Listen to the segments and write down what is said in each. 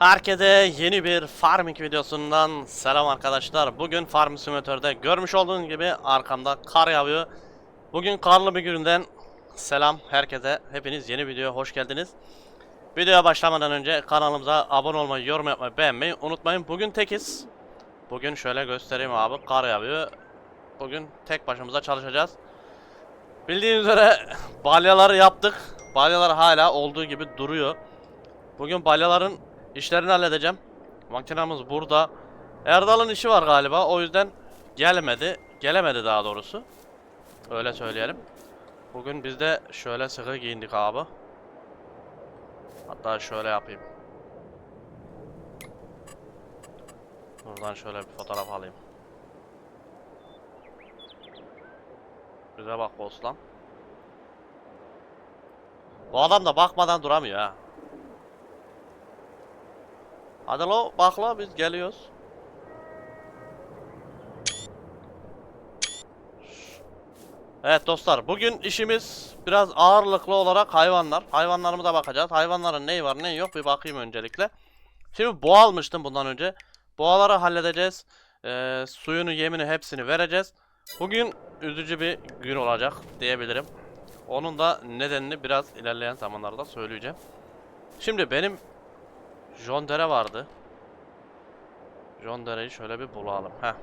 Herkese yeni bir farming videosundan selam arkadaşlar. Bugün Farm Simulator'da görmüş olduğunuz gibi arkamda kar yağıyor. Bugün karlı bir günden selam herkese. Hepiniz yeni videoya hoş geldiniz. Videoya başlamadan önce kanalımıza abone olmayı, yorum yapmayı, beğenmeyi unutmayın. Bugün tekiz. Bugün şöyle göstereyim abi kar yağıyor. Bugün tek başımıza çalışacağız. Bildiğiniz üzere balyaları yaptık. Balyalar hala olduğu gibi duruyor. Bugün balyaların işlerini halledeceğim. Makinamız burada. Erdal'ın işi var galiba. O yüzden gelmedi. Gelemedi daha doğrusu. Öyle söyleyelim. Bugün biz de şöyle sıkı giyindik abi. Hatta şöyle yapayım. Buradan şöyle bir fotoğraf alayım. Bize bak Boslan. Bu adam da bakmadan duramıyor ha. Hadi lo bakla biz geliyoruz. Evet dostlar bugün işimiz biraz ağırlıklı olarak hayvanlar. Hayvanlarımıza bakacağız. Hayvanların neyi var neyi yok bir bakayım öncelikle. Şimdi boğa almıştım bundan önce. Boğaları halledeceğiz. Ee, suyunu yemini hepsini vereceğiz. Bugün üzücü bir gün olacak diyebilirim. Onun da nedenini biraz ilerleyen zamanlarda söyleyeceğim. Şimdi benim John Dere vardı. John Dere'yi şöyle bir bulalım. Heh.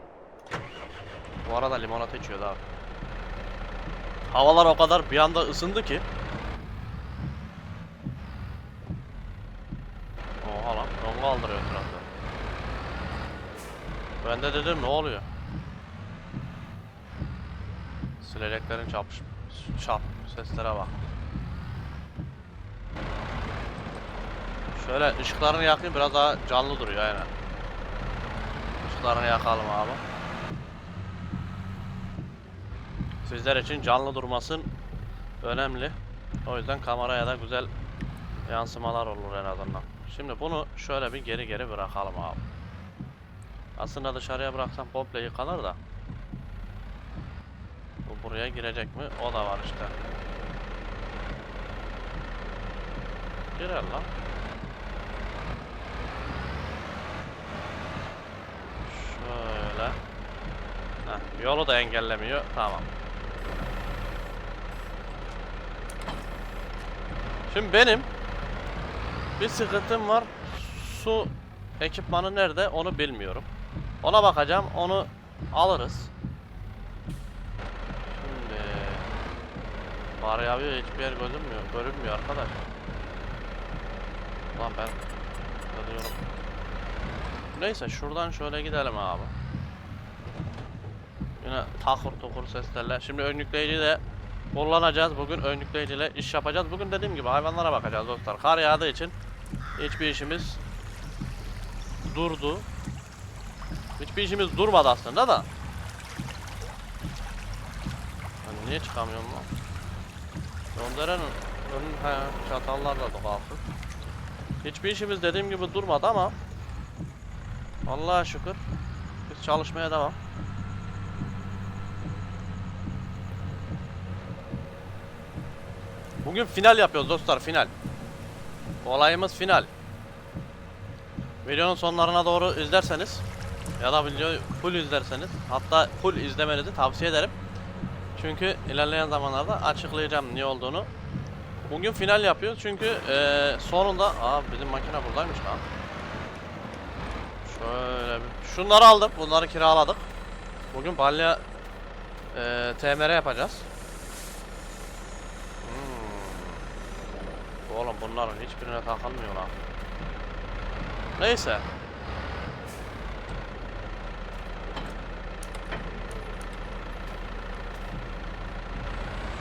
Bu arada limonata içiyordu abi. Havalar o kadar bir anda ısındı ki. Oha lan. Don kaldırıyor etrafta. Ben de dedim ne oluyor? Sileceklerin çarpış... Çarp. Seslere bak. Şöyle ışıklarını yakayım biraz daha canlı duruyor aynen. Işıklarını yakalım abi. Sizler için canlı durmasın önemli. O yüzden kameraya da güzel yansımalar olur en azından. Şimdi bunu şöyle bir geri geri bırakalım abi. Aslında dışarıya bıraksam komple yıkanır da. Bu buraya girecek mi? O da var işte. Girer lan. Şöyle. Yolu da engellemiyor. Tamam. Şimdi benim bir sıkıntım var. Su ekipmanı nerede onu bilmiyorum. Ona bakacağım. Onu alırız. Şimdi Var yağıyor hiçbir yer gözükmüyor. Görünmüyor arkadaş. Lan ben Görüyorum. Neyse şuradan şöyle gidelim abi. Yine takır tukur seslerle. Şimdi ön yükleyici kullanacağız. Bugün ön yükleyiciyle iş yapacağız. Bugün dediğim gibi hayvanlara bakacağız dostlar. Kar yağdığı için hiçbir işimiz durdu. Hiçbir işimiz durmadı aslında da. Ben niye çıkamıyorum lan? Gönderenin önün he, çatallarla da kalkıp. Hiçbir işimiz dediğim gibi durmadı ama Allah'a şükür biz çalışmaya devam. Bugün final yapıyoruz dostlar final. Olayımız final. Videonun sonlarına doğru izlerseniz ya da videoyu full izlerseniz hatta full izlemenizi tavsiye ederim. Çünkü ilerleyen zamanlarda açıklayacağım niye olduğunu. Bugün final yapıyoruz çünkü eee, sonunda aa bizim makine buradaymış lan. Şöyle bir şunları aldım. Bunları kiraladık. Bugün balya eee TMR yapacağız. Oğlum bunların hiçbirine takılmıyor lan. Neyse.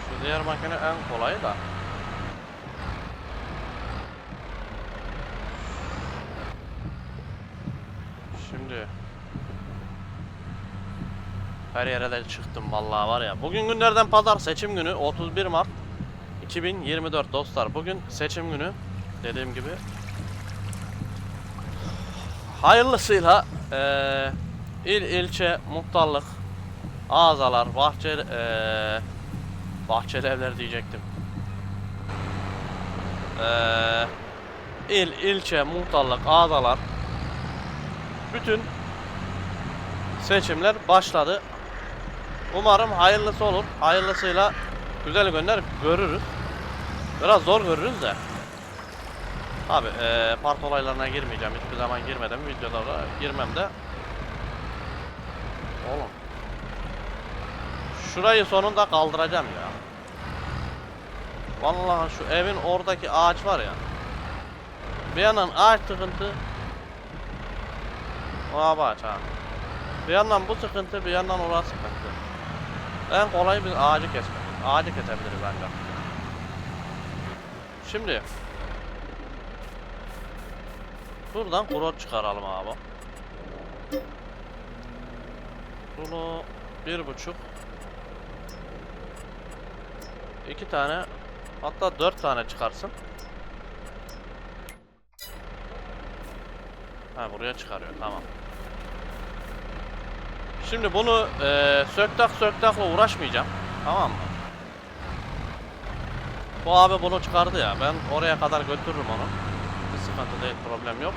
Şu diğer makine en kolayı da. Şimdi her yere de çıktım vallahi var ya. Bugün günlerden pazar seçim günü 31 Mart 2024 dostlar. Bugün seçim günü dediğim gibi. Hayırlısıyla eee il ilçe muhtarlık ağzalar bahçe eee bahçeli evler diyecektim. Eee il, ilçe, muhtarlık, ağdalar bütün seçimler başladı. Umarım hayırlısı olur. Hayırlısıyla güzel günler görürüz. Biraz zor görürüz de. Abi eee part olaylarına girmeyeceğim. Hiçbir zaman girmedim. Videolara girmem de. Oğlum. Şurayı sonunda kaldıracağım ya. Vallahi şu evin oradaki ağaç var ya. Bir yandan ağaç sıkıntı. O ağaç ha. Bir yandan bu sıkıntı, bir yandan orası sıkıntı. En kolay bir ağacı kesmek. Ağacı kesebiliriz ancak. Şimdi Buradan kuru çıkaralım abi. Bunu bir buçuk iki tane hatta dört tane çıkarsın. Ha buraya çıkarıyor tamam. Şimdi bunu eee söktak söktakla uğraşmayacağım. Tamam mı? Bu abi bunu çıkardı ya. Ben oraya kadar götürürüm onu. Bir sıkıntı değil, problem yok.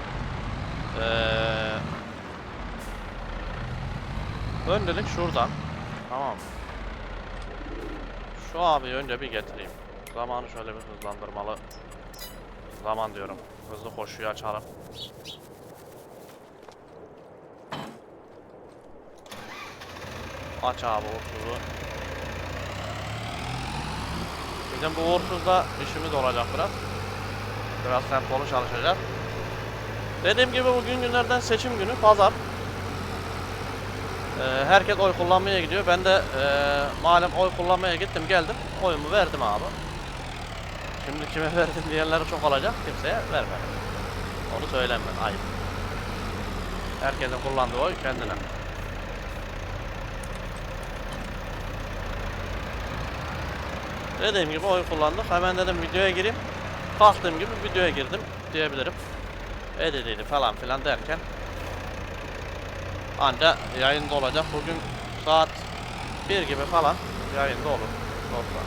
Eee öncelik şuradan. Tamam? Şu abi önce bir getireyim. Zamanı şöyle bir hızlandırmalı. Zaman diyorum. Hızlı koşuyu açalım. Aç abi uğursuzu. Bizim bu uğursuzda işimiz olacak biraz. Biraz tempolu çalışacağız. Dediğim gibi bugün günlerden seçim günü pazar. Ee, herkes oy kullanmaya gidiyor. Ben de ee, malum oy kullanmaya gittim geldim. Oyumu verdim abi. Şimdi kime verdim diyenler çok olacak. Kimseye vermedim. Onu söyleme. Ayıp. Herkesin kullandığı oy kendine. Dediğim gibi oy kullandık. Hemen dedim videoya gireyim. Kalktığım gibi videoya girdim diyebilirim. Editiydi falan filan derken anca yayında olacak. Bugün saat 1 gibi falan yayında olur. Dostlar.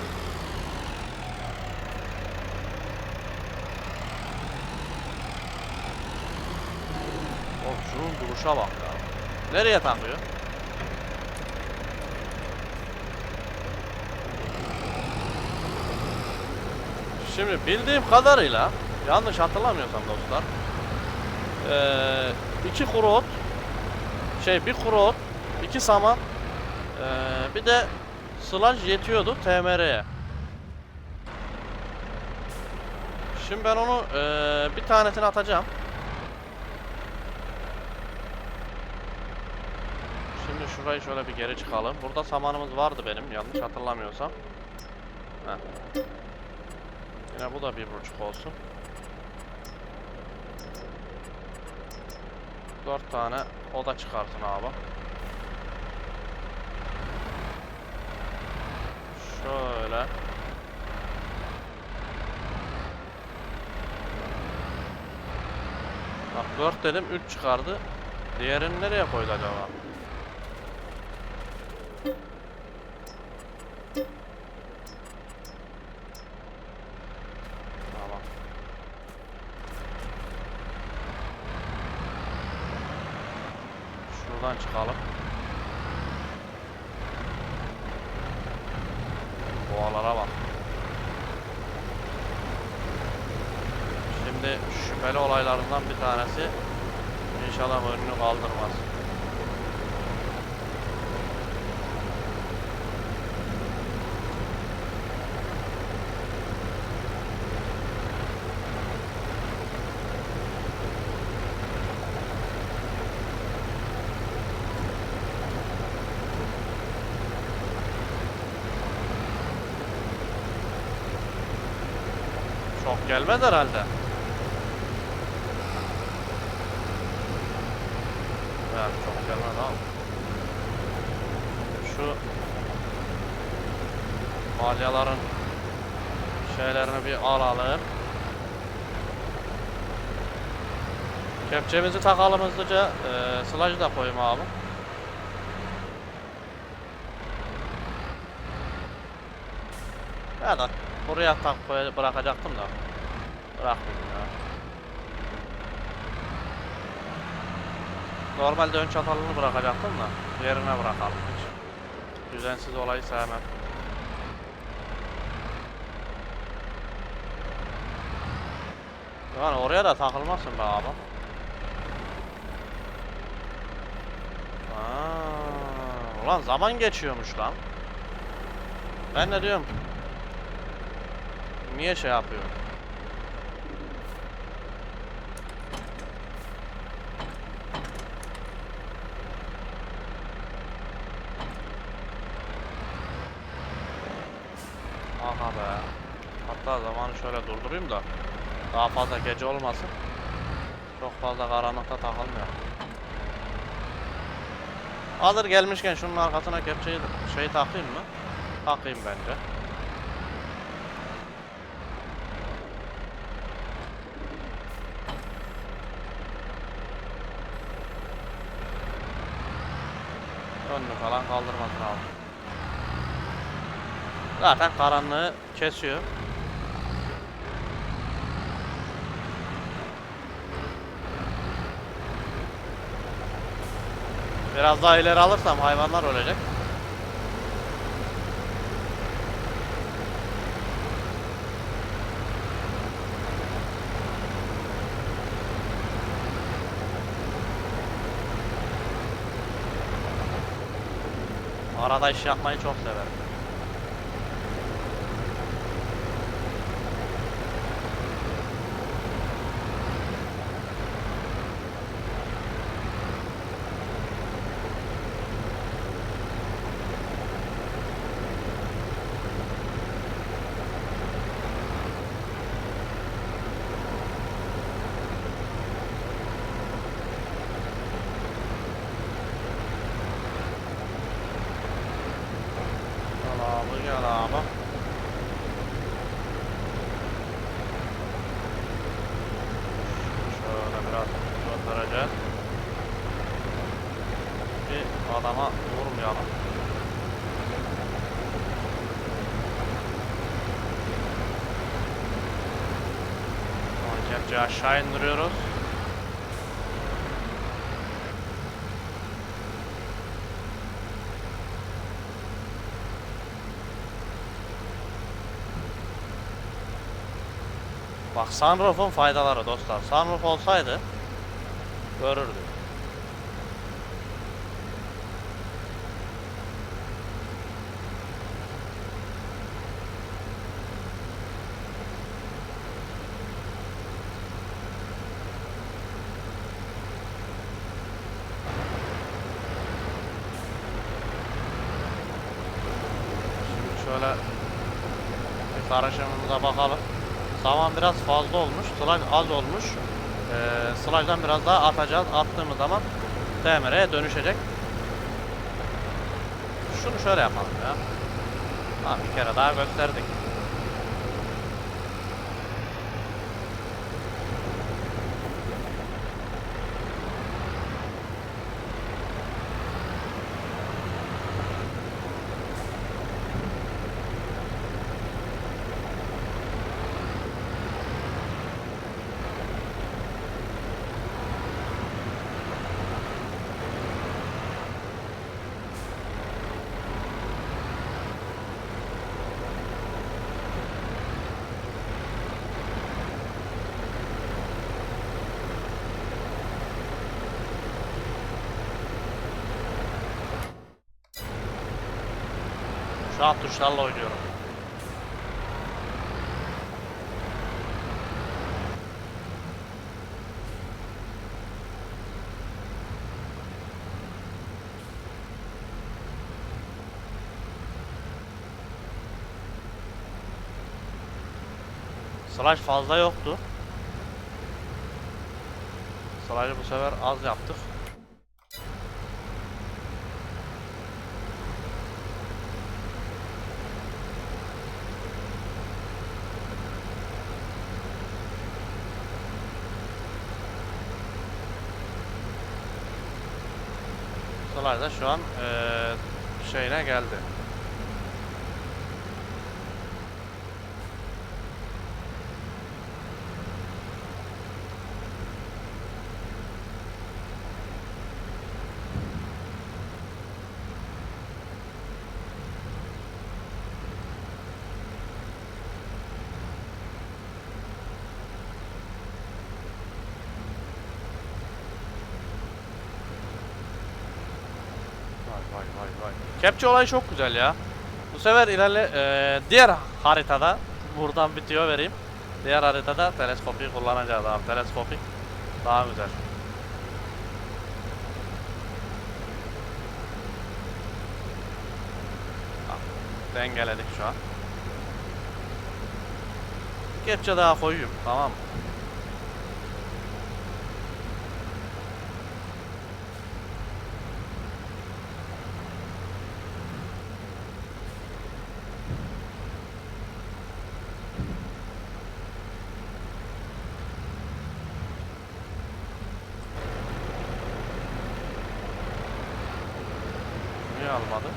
Oğlum şunun duruşa bak ya. Nereye takıyor? Şimdi bildiğim kadarıyla yanlış hatırlamıyorsam dostlar eee iki kuru ot şey bir kuru ot iki saman eee, bir de sılaj yetiyordu TMR'ye Şimdi ben onu eee, bir tanesini atacağım Şimdi şurayı şöyle bir geri çıkalım. Burada samanımız vardı benim yanlış hatırlamıyorsam. Heh. Yine bu da bir buçuk olsun. Dört tane oda çıkarsın abi. Şöyle. Bak dört dedim üç çıkardı. Diğerini nereye koydu acaba? Tamam. Şuradan çıkalım. Boğalara bak. Şimdi şüpheli olaylarından bir tanesi inşallah önünü kaldırmaz. Gelmez herhalde. Evet çok gelmez ama. Şu balyaların şeylerini bir alalım. Kepçemizi takalım hızlıca. Ee, sılacı da koyayım abi. Ya da buraya tak koy- bırakacaktım da. Bırak beni ya. Normalde ön çatalını bırakacaktım da yerine bırakalım hiç. Düzensiz olayı sevmem. Yani oraya da takılmazsın be abi. Aa, ulan zaman geçiyormuş lan. Ben de diyorum. Niye şey yapıyorum? Durdurayım da daha fazla gece olmasın. Çok fazla karanlıkta takılmıyor. Hazır gelmişken şunun arkasına kepçeyi şey takayım mı? Takayım bence. Önünü falan kaldırması lazım. Zaten karanlığı kesiyor. Biraz daha ileri alırsam hayvanlar ölecek. Arada iş yapmayı çok severim. Gel abi gel abi. Şöyle biraz göndereceğiz. Bir adama vurmayalım. Kepçeyi aşağı indiriyoruz. Bak sunroof'un faydaları dostlar. Sunroof olsaydı görürdük. Şimdi şöyle bir karışımımıza bakalım. Saman biraz fazla olmuş, slaj az olmuş. Ee, slajdan biraz daha atacağız. Attığımız zaman TMR'ye dönüşecek. Şunu şöyle yapalım ya. Ha, bir kere daha gösterdik. An tuşlarla oynuyorum. Slash fazla yoktu. Slash'ı bu sefer az yaptık. Da şu an eee şeyine geldi. vay vay vay. Kepçe olayı çok güzel ya. Bu sefer ilerle eee, diğer haritada buradan bitiyor vereyim. Diğer haritada teleskopi kullanacağız abi. Teleskopi daha güzel. Dengeledik şu an. Kepçe daha koyayım tamam mı? Niye almadı?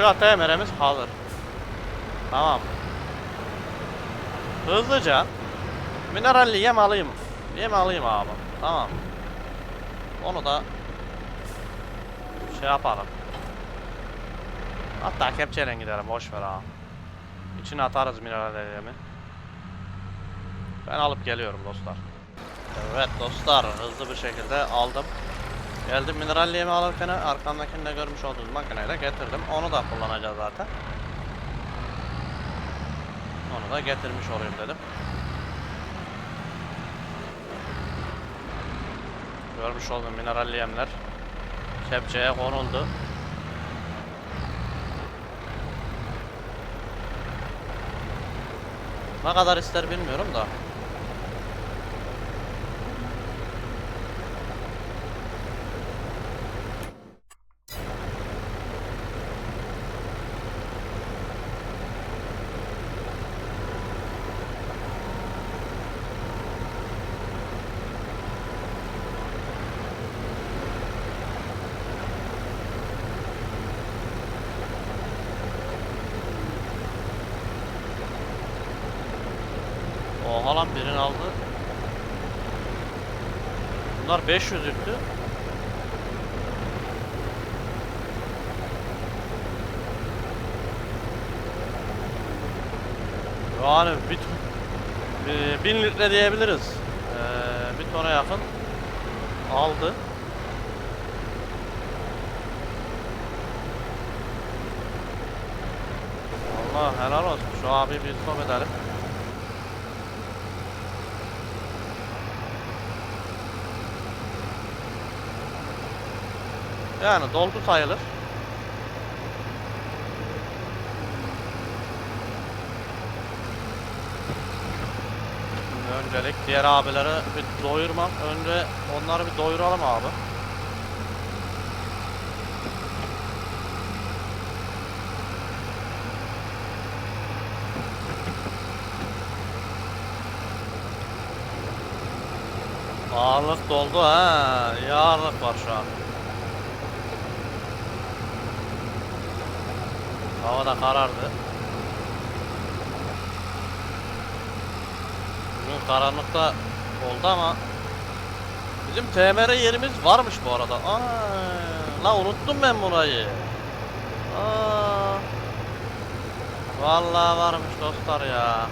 Şu ATM'lerimiz hazır. Tamam. Hızlıca mineralli yem alayım. Yem alayım abi. Tamam. Onu da şey yapalım. Hatta kepçeyle gidelim boş ver abi. İçine atarız mineral yemi. Ben alıp geliyorum dostlar. Evet dostlar hızlı bir şekilde aldım. Geldim mineral yemi alırken arkamdakini de görmüş olduğunuz makineyle getirdim. Onu da kullanacağız zaten. Onu da getirmiş olayım dedim. Görmüş olduğum mineral yemler kepçeye konuldu. Ne kadar ister bilmiyorum da. Oha lan birini aldı. Bunlar 500 yüklü. Yani bir, bir bin litre diyebiliriz. Ee, bir tona yakın aldı. Allah helal olsun. Şu abi bir stop edelim. Yani doldu sayılır. Öncelik diğer abileri bir doyurmam. Önce onları bir doyuralım abi. Ağırlık doldu ha. İyi ağırlık var şu an. Hava da karardı. Bugün karanlıkta oldu ama bizim TMR yerimiz varmış bu arada. Aa, la unuttum ben burayı. Aa, vallahi varmış dostlar ya.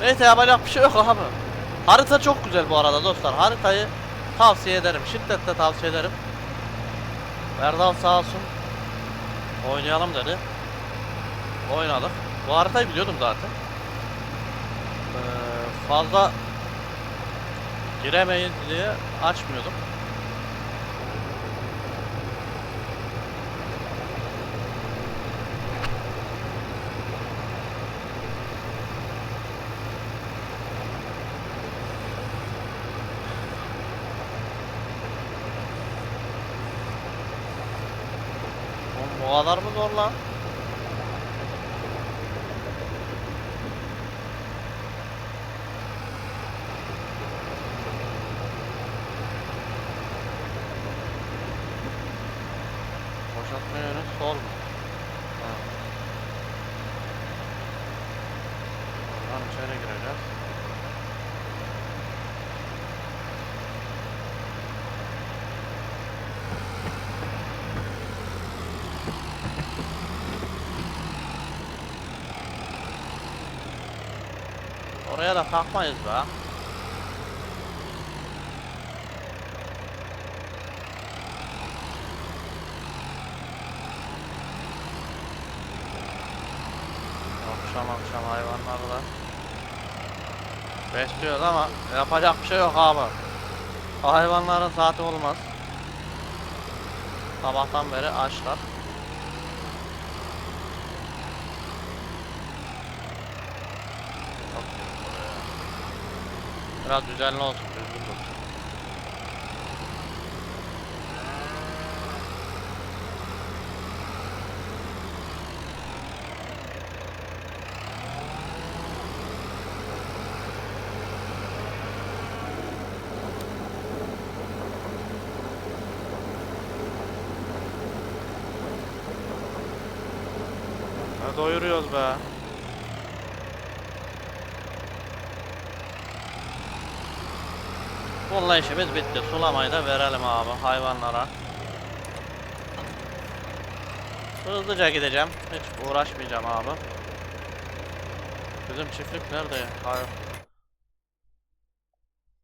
Neyse yapacak bir şey yok abi. Harita çok güzel bu arada dostlar. Haritayı tavsiye ederim. Şiddetle tavsiye ederim. Erdal sağ olsun Oynayalım dedi. Oynadık. Bu haritayı biliyordum zaten. Ee, fazla giremeyin diye açmıyordum. Kadar mı zor lan? Oraya da kalkmayız be. Akşam akşam hayvanlarla besliyoruz ama yapacak bir şey yok abi. Hayvanların saati olmaz. Sabahtan beri açlar. Çok iyi buraya. Biraz düzenli olsun, düzgün dursun. Ha, doyuruyoruz be. Vallahi işimiz bitti. Sulamayı da verelim abi hayvanlara. Hızlıca gideceğim. Hiç uğraşmayacağım abi. Bizim çiftlik nerede ya? Hayır.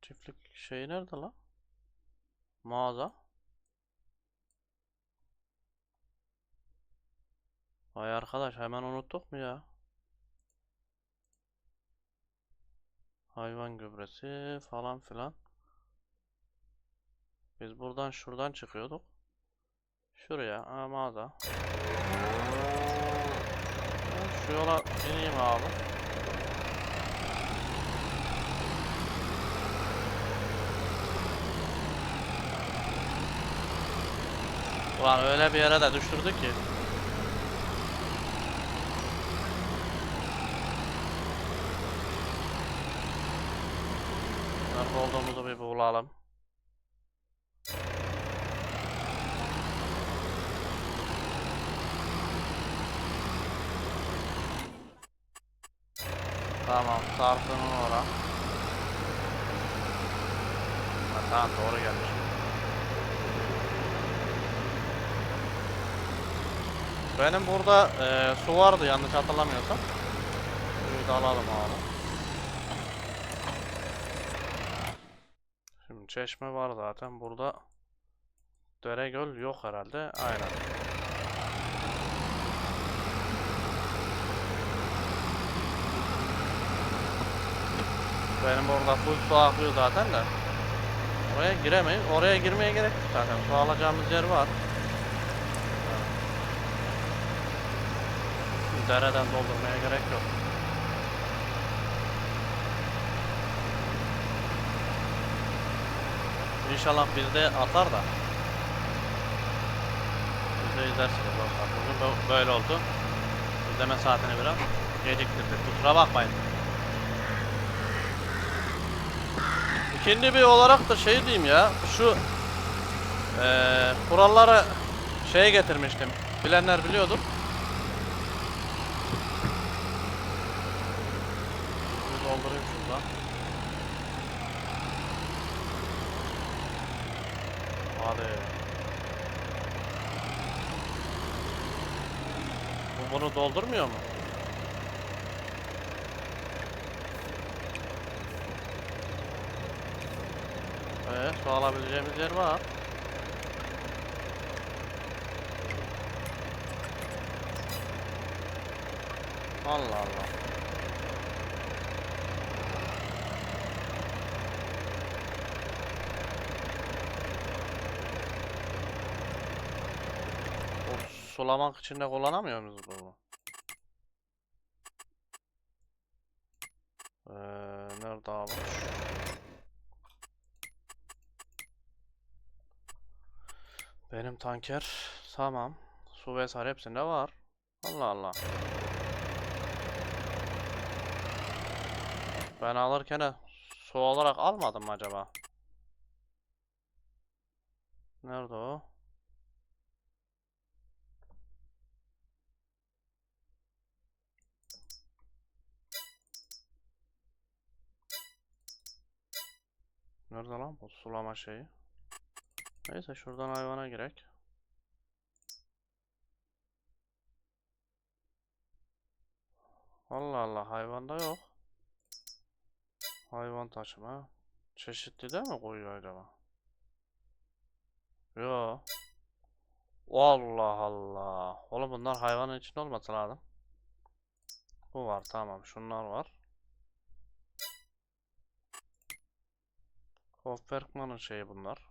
Çiftlik şeyi nerede lan? Mağaza. Vay arkadaş hemen unuttuk mu ya? Hayvan gübresi falan filan. Biz buradan şuradan çıkıyorduk. Şuraya ha, mağaza. Şu yola ineyim abi. Ulan öyle bir yere de düşürdük ki. Nerede olduğumuzu bir bulalım. Benim burada eee, su vardı yanlış hatırlamıyorsam. Suyu da alalım abi. Şimdi çeşme var zaten burada. Dere göl yok herhalde. Aynen. Benim orada full su akıyor zaten de. Oraya giremeyiz. Oraya girmeye gerek yok zaten. Su alacağımız yer var. Dereden doldurmaya gerek yok. İnşallah bizde atar da. Biz de izlersiniz dostlar. Bugün bö- böyle oldu. İzleme saatini biraz geciktirdik. Kusura bakmayın. İkinci bir olarak da şey diyeyim ya. Şu eee kuralları şeye getirmiştim. Bilenler biliyordur. Bir doldurayım şuradan. Hadi. Bu bunu doldurmuyor mu? Evet, su alabileceğimiz yer var. Allah Allah. O sulamak için de kullanamıyor muyuz bunu? Ee, nerede abi? Benim tanker tamam. Su vesaire hepsinde var. Allah Allah. Ben alırken de su olarak almadım mı acaba? Nerede o? Nerede lan bu sulama şeyi? Neyse şuradan hayvana girek. Allah Allah hayvanda yok. Hayvan taşıma. Çeşitli de mi koyuyor acaba? Yo. Allah Allah. Oğlum bunlar hayvanın içinde olması lazım. Bu var tamam. Şunlar var. Hofbergman'ın şeyi bunlar.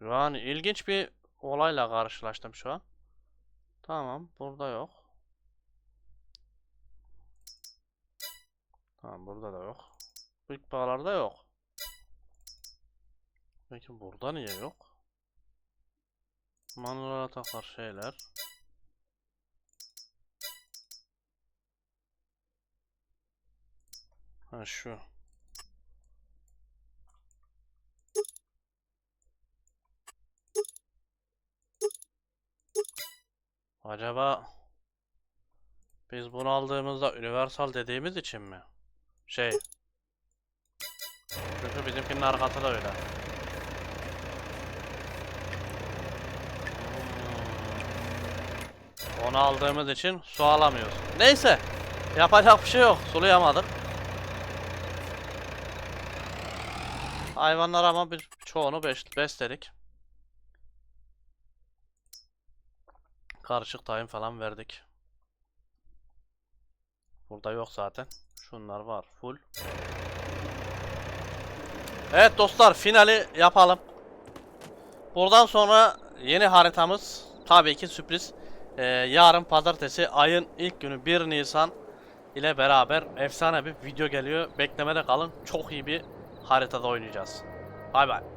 Yani ilginç bir olayla karşılaştım şu an. Tamam, burada yok. Tamam, burada da yok. İlk bağlarda yok. Peki burada niye yok? Manuel ataklar şeyler. Ha şu. Acaba biz bunu aldığımızda universal dediğimiz için mi? Şey. Çünkü bizimkinin arkası da öyle. Hmm. Onu aldığımız için su alamıyoruz. Neyse. Yapacak bir şey yok. Sulayamadık. Hayvanlar ama bir çoğunu besledik. Karışık tayin falan verdik. Burada yok zaten. Şunlar var full. Evet dostlar finali yapalım. Buradan sonra yeni haritamız tabii ki sürpriz. Ee, yarın pazartesi ayın ilk günü 1 Nisan ile beraber efsane bir video geliyor. Beklemede kalın. Çok iyi bir haritada oynayacağız. Bay bay.